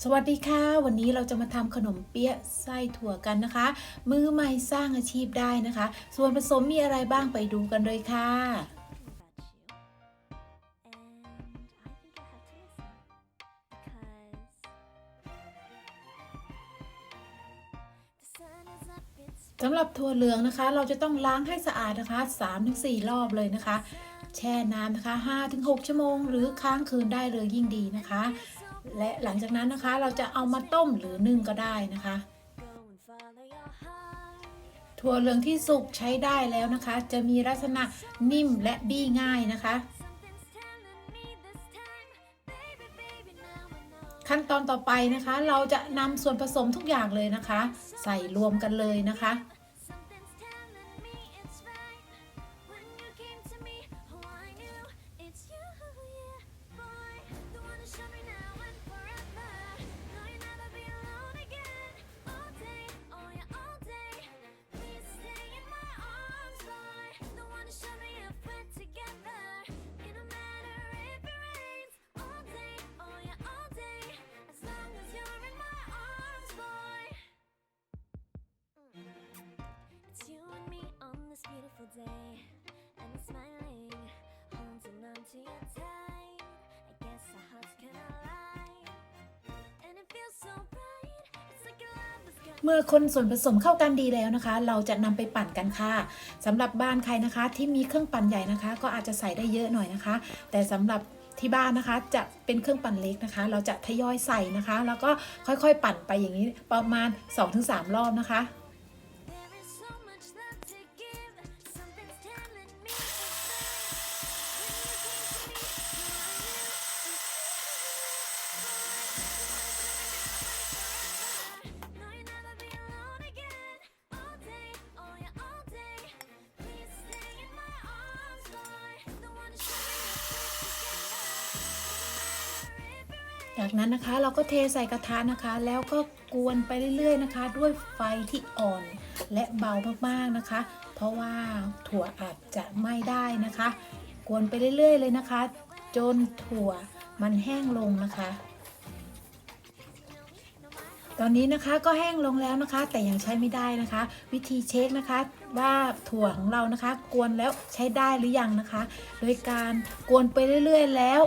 สวัสดีค่ะ วันนี้เราจะมาทำขนมเปี๊ยะไส้ถั่วกันนะคะ มือใหม่สร้างอาชีพได้นะคะ ส่วนผสมมีอะไรบ้างไปดูกันเลยค่ะสำหรับถั่วเหลืองนะคะ เราจะต้องล้างให้สะอาดนะคะ 3-4 รอบเลยนะคะ แช่น้ำนะคะ 5-6 ชั่วโมง หรือค้างคืนได้เลยยิ่งดีนะคะ และหลังจากนั้นนะคะเราจะเอามาต้มหรือนึ่งก็ได้นะคะ ถั่วเหลืองที่สุกใช้ได้แล้วนะคะ จะมีลักษณะนิ่มและบี้ง่ายนะคะ ขั้นตอนต่อไปนะคะ เราจะนำส่วนผสมทุกอย่างเลยนะคะ ใส่รวมกันเลยนะคะ day, and smiling, holding on to your tight. I guess our hearts can align, and it feels so right. It's like your love is gone. เมื่อคนส่วนผสมเข้ากันดีแล้วนะคะ เราจะนำไปปั่นกันค่ะสำหรับบ้านใครนะคะ ที่มีเครื่องปั่นใหญ่นะคะ ก็อาจจะใส่ได้เยอะหน่อยนะคะ แต่สำหรับที่บ้านนะคะจะเป็นเครื่องปั่นเล็กนะคะ เราจะทยอยใส่นะคะ แล้วก็ค่อยๆ ปั่นไปอย่างนี้ประมาณ 2-3 รอบนะคะ จากนั้นนะคะเราก็เทใส่กระทะนะคะ แล้วก็กวนไปเรื่อยๆนะคะ ด้วยไฟที่อ่อนและเบามากๆนะคะ เพราะว่าถั่วอาจจะไหม้ได้นะคะ กวนไปเรื่อยๆเลยนะคะ จนถั่วมันแห้งลงนะคะ ตอนนี้นะคะก็แห้งลงแล้วนะคะ แต่ยังใช้ไม่ได้นะคะ วิธีเช็คนะคะ ว่าถั่วของเรานะคะ กวนแล้วใช้ได้หรือยังนะคะ โดยการกวนไปเรื่อยๆ แล้ว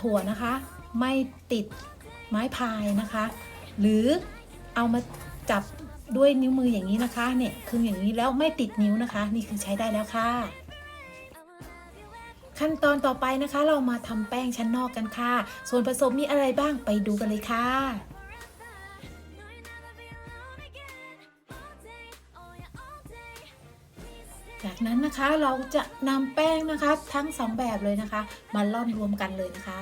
ถั่วนะคะ ไม่ติดไม้พายนะคะ หรือเอามาจับด้วยนิ้วมืออย่างนี้นะคะเนี่ยคืออย่างนี้แล้วไม่ติดนิ้วนะคะ นี่คือใช้ได้แล้วค่ะ ขั้นตอนต่อไปนะคะ เรามาทำแป้งชั้นนอกกันค่ะ ส่วนผสมมีอะไรบ้างไปดูกันเลยค่ะจากนั้นนะคะเราจะนำแป้งนะคะทั้งสองแบบเลยนะคะ มาล่อนรวมกันเลยนะคะ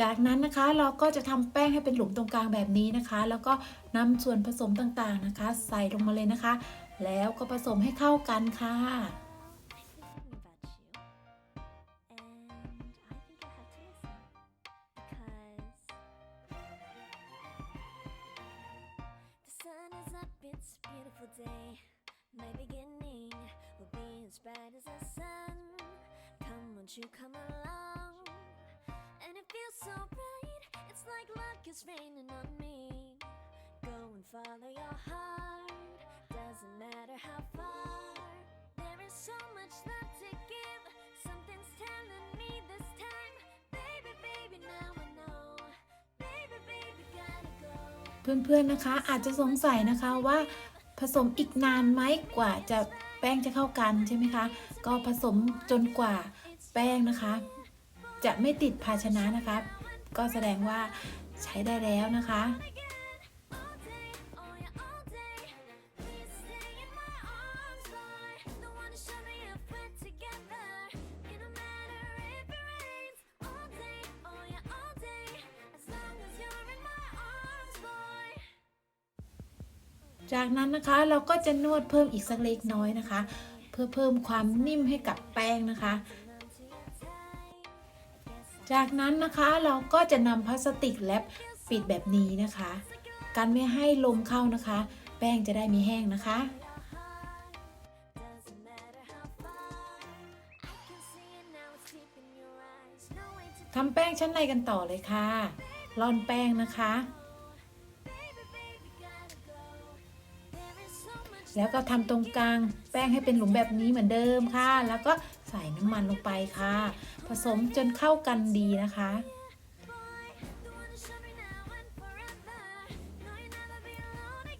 จากนั้นนะคะเราก็จะทำแป้งให้เป็นหลุมตรงกลางแบบนี้นะคะ แล้วก็นำส่วนผสมต่างๆนะคะ ใส่ลงมาเลยนะคะ แล้วก็ผสมให้เข้ากันค่ะ It's a beautiful day. My beginning will be as bright as the sun. Come, won't you come along? Feels so bright. It's like luck is raining on me. Go and follow your heart. Doesn't matter how far. There is so much love to give. Something's telling me this time. Baby, baby, now I know. Baby, baby, gotta go. เพื่อนๆนะคะอาจจะสงสัยนะคะว่าผสมอีกนานไหมกว่าจะแป้งจะเข้ากันใช่ไหมคะ ก็ผสมจนกว่าแป้งนะคะ จะไม่ติดภาชนะนะครับ ก็แสดงว่าใช้ได้แล้วนะคะ จากนั้นนะคะเราก็จะนวดเพิ่มอีกสักเล็กน้อยนะคะ เพื่อเพิ่มความนิ่มให้กับแป้งนะคะ จากนั้นนะคะเราก็จะนำพลาสติกแรปปิดแบบนี้นะคะ กันไม่ให้ลมเข้านะคะ แป้งจะได้ไม่แห้งนะคะ ทำแป้งชั้นในกันต่อเลยค่ะ ร่อนแป้งนะคะ แล้วก็ทำตรงกลางแป้งให้เป็นหลุมแบบนี้เหมือนเดิมค่ะ แล้วก็ใส่น้ำมันลงไปค่ะ ผสมจนเข้ากันดีนะคะ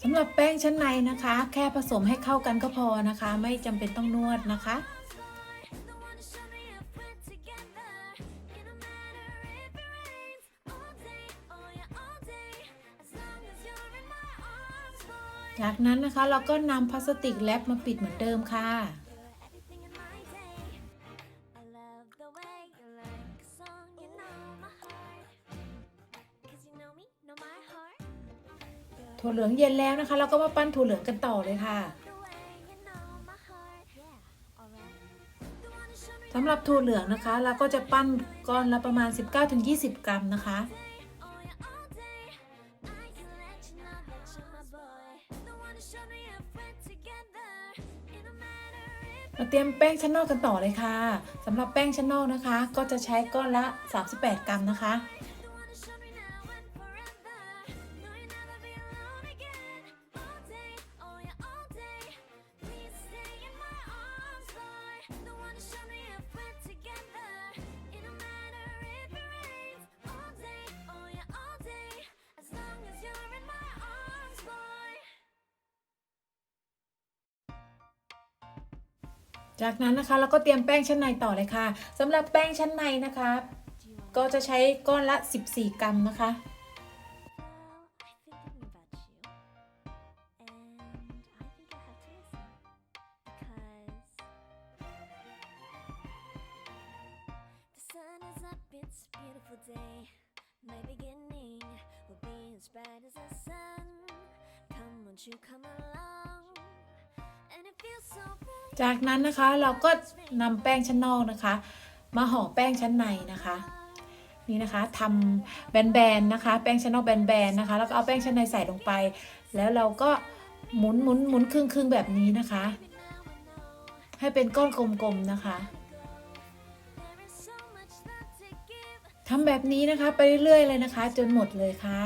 สำหรับแป้งชั้นในนะคะ แค่ผสมให้เข้ากันก็พอนะคะ ไม่จำเป็นต้องนวดนะคะ จากนั้นนะคะเราก็นำพลาสติกแรปมาปิดเหมือนเดิมค่ะ ถั่วเหลืองเย็นแล้วนะคะ เราก็มาปั้นถั่วเหลืองกันต่อเลยค่ะสำหรับถั่วเหลืองนะคะ เราก็จะปั้นก้อนละประมาณ 19-20 กรัมนะคะ มาเตรียมแป้งชั้นนอกกันต่อเลยค่ะสำหรับแป้งชั้นนอกนะคะ ก็จะใช้ก้อนละ 38 กรัมนะคะ จากนั้นนะคะเราก็เตรียมแป้งชั้นในต่อเลยค่ะสำหรับแป้งชั้นในนะคะ ก็จะใช้ก้อนละ 14 กรัมนะคะ so. จากนั้นนะคะเราก็นำแป้งชั้นนอกนะคะ มาห่อแป้งชั้นในนะคะ นี่นะคะทำแบนๆนะคะ แป้งชั้นนอกแบนๆนะคะ แล้วก็เอาแป้งชั้นในใส่ลงไป แล้วเราก็หมุนหมุนหมุนครึ่งครึ่งๆแบบนี้นะคะ ให้เป็นก้อนกลมๆนะคะทำแบบนี้นะคะไปเรื่อยๆเลยนะคะ จนหมดเลยค่ะ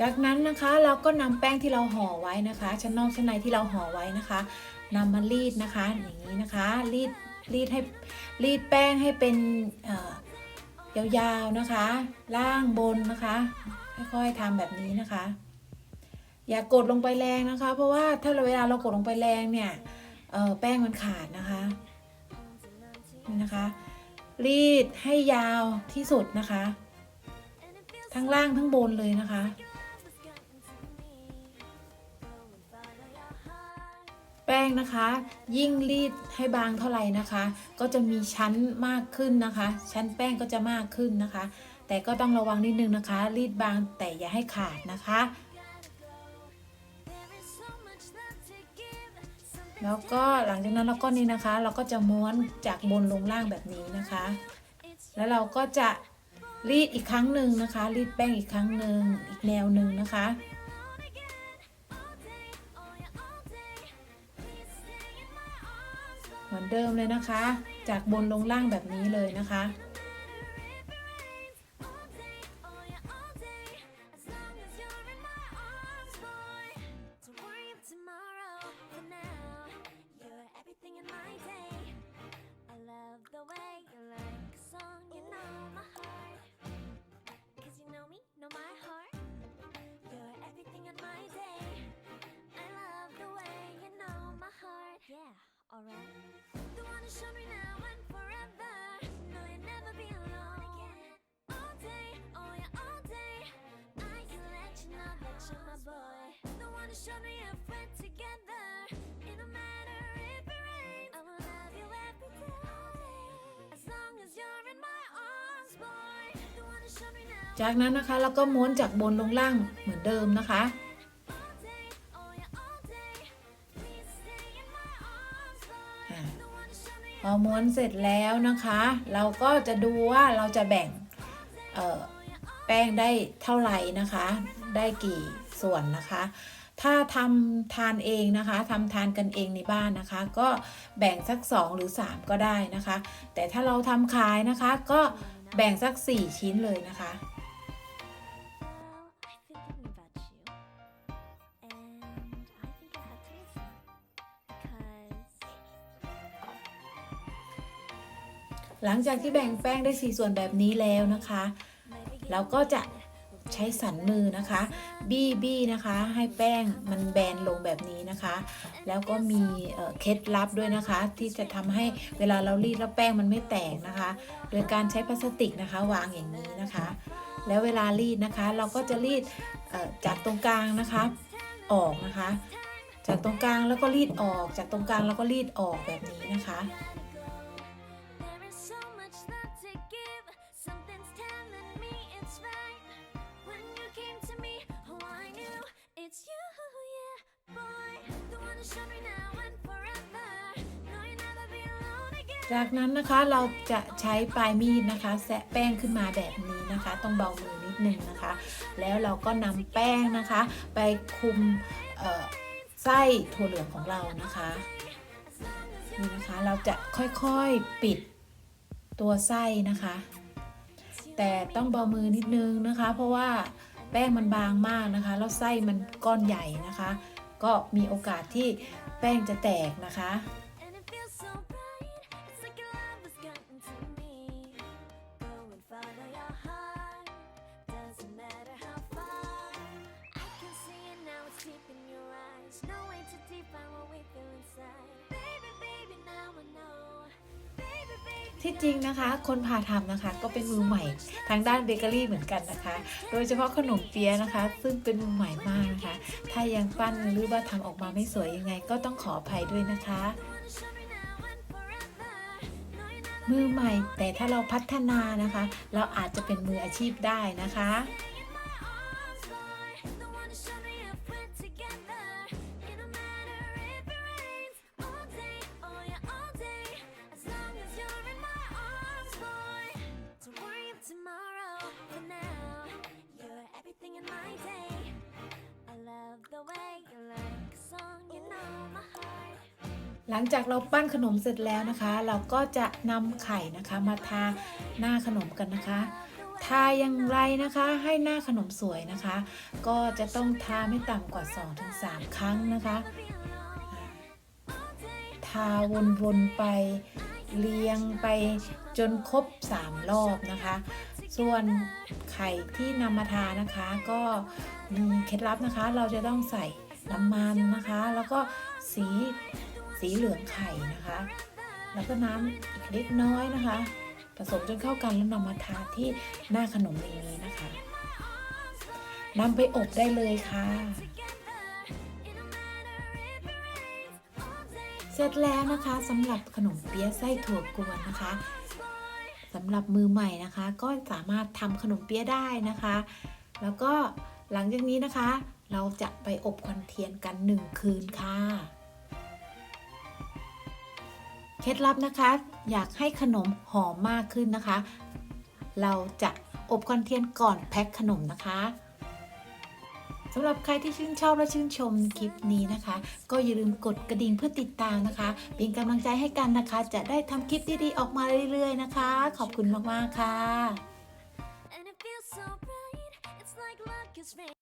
จากนั้นนะคะเราก็นำแป้งที่เราห่อไว้นะคะชั้นนอกชั้นในที่เราห่อไว้นะคะนำมารีดนะคะอย่างนี้นะคะรีดรีดให้รีดแป้งให้เป็นยาวๆนะคะ ล่างบนนะคะค่อยๆทำแบบนี้นะคะ อย่ากดลงไปแรงนะคะ เพราะว่าถ้าเราเวลาเรากดลงไปแรงเนี่ยแป้งมันขาดนะคะนี่นะคะ รีดให้ยาวที่สุดนะคะ ทั้งล่างทั้งบนเลยนะคะ แป้งนะคะ ยิ่งรีดให้บางเท่าไหร่นะคะ ก็จะมีชั้นมากขึ้นนะคะ ชั้นแป้งก็จะมากขึ้นนะคะ แต่ก็ต้องระวังนิดนึงนะคะ รีดบางแต่อย่าให้ขาดนะคะ แล้วก็หลังจากนั้นเราก็นี่นะคะ เราก็จะม้วนจากบนลงล่างแบบนี้นะคะ แล้วเราก็จะรีดอีกครั้งหนึ่งนะคะ รีดแป้งอีกครั้งหนึ่งอีกแนวหนึ่งนะคะ เหมือนเดิมเลยนะคะ จากบนลงล่างแบบนี้เลยนะคะ boy. The one to show me if we're together. It don't matter if it rains. I will love you every day. As long as you're in my arms, boy. The one to show me now. จากนั้นนะคะเราก็ม้วนจากบนลงล่างเหมือนเดิมนะคะ พอม้วนเสร็จแล้วนะคะ เราก็จะดูว่าเราจะแบ่งแป้งได้เท่าไหร่นะคะ ได้กี่ส่วนนะคะ ถ้าทำทานเองนะคะทำทานกันเองในบ้านนะคะ ก็แบ่งสัก 2 หรือ 3 ก็ได้นะคะ แต่ถ้าเราทำขายนะคะก็แบ่งสัก 4 ชิ้นเลยนะคะ หลังจากที่แบ่งแป้งได้สี่ส่วนแบบนี้แล้วนะคะ เราก็จะใช้สันมือนะคะ บี้บี้นะคะ ให้แป้งมันแบนลงแบบนี้นะคะ แล้วก็มีเเคล็ดลับด้วยนะคะ ที่จะทำให้เวลาเรารีดแล้วแป้งมันไม่แตกนะคะ โดยการใช้พลาสติกนะคะ วางอย่างนี้นะคะ แล้วเวลารีดนะคะ เราก็จะรีดจากตรงกลางนะคะ ออกนะคะ จากตรงกลางแล้วก็รีดออก จากตรงกลางแล้วก็รีดออกแบบนี้นะคะ จากนั้นนะคะเราจะใช้ปลายมีดนะคะแซะแป้งขึ้นมาแบบนี้นะคะ ต้องเบามือนิดนึงนะคะ แล้วเราก็นำแป้งนะคะ ไปคุมไส้ถั่วเหลืองของเรานะคะนี่นะคะเราจะค่อยๆปิดตัวไส้นะคะ แต่ต้องเบามือนิดนึงนะคะ เพราะว่าแป้งมันบางมากนะคะ แล้วไส้มันก้อนใหญ่นะคะ ก็มีโอกาสที่แป้งจะแตกนะคะ ที่จริงนะคะ คนพาทำนะคะ ก็เป็นมือใหม่ทางด้านเบเกอรี่เหมือนกันนะคะ โดยเฉพาะขนมเปี๊ยะนะคะ ซึ่งเป็นมือใหม่มากนะคะ ถ้ายังปั้นหรือว่าทำออกมาไม่สวยยังไง ก็ต้องขออภัยด้วยนะคะ Wanna show me now and forever. No, you're not มือใหม่แต่ถ้าเราพัฒนานะคะ เราอาจจะเป็นมืออาชีพได้นะคะ หลังจากเราปั้นขนมเสร็จแล้วนะคะ เราก็จะนำไข่นะคะมาทาหน้าขนมกันนะคะ ทาอย่างไรนะคะให้หน้าขนมสวยนะคะ ก็จะต้องทาไม่ต่ำกว่า 2-3 ครั้งนะคะ ทาวนๆไปเรียงไปจนครบ 3 รอบนะคะ ส่วนไข่ที่นำมาทานะคะ ก็เคล็ดลับนะคะ เราจะต้องใส่น้ำมันนะคะ แล้วก็สี สีเหลืองไข่นะคะ แล้วก็น้ำอีกเล็กน้อยนะคะ ผสมจนเข้ากันแล้วนำมาทาที่หน้าขนมอย่างนี้นะคะนำไปอบได้เลยค่ะ เสร็จแล้วนะคะสำหรับขนมเปี๊ยะไส้ถั่วกวนนะคะสำหรับมือใหม่นะคะ ก็สามารถทำขนมเปี๊ยะได้นะคะ แล้วก็หลังจากนี้นะคะ เราจะไปอบควันเทียนกันหนึ่งคืนค่ะ เคล็ดลับนะคะ อยากให้ขนมหอมมากขึ้นนะคะ เราจะอบควันเทียนก่อนแพ็คขนมนะคะสำหรับใครที่ชื่นชอบและชื่นชมคลิปนี้นะคะ ก็อย่าลืมกดกระดิ่งเพื่อติดตามนะคะ เป็นกำลังใจให้กันนะคะ จะได้ทำคลิปดีๆออกมาเรื่อยๆนะคะ ขอบคุณมากๆค่ะ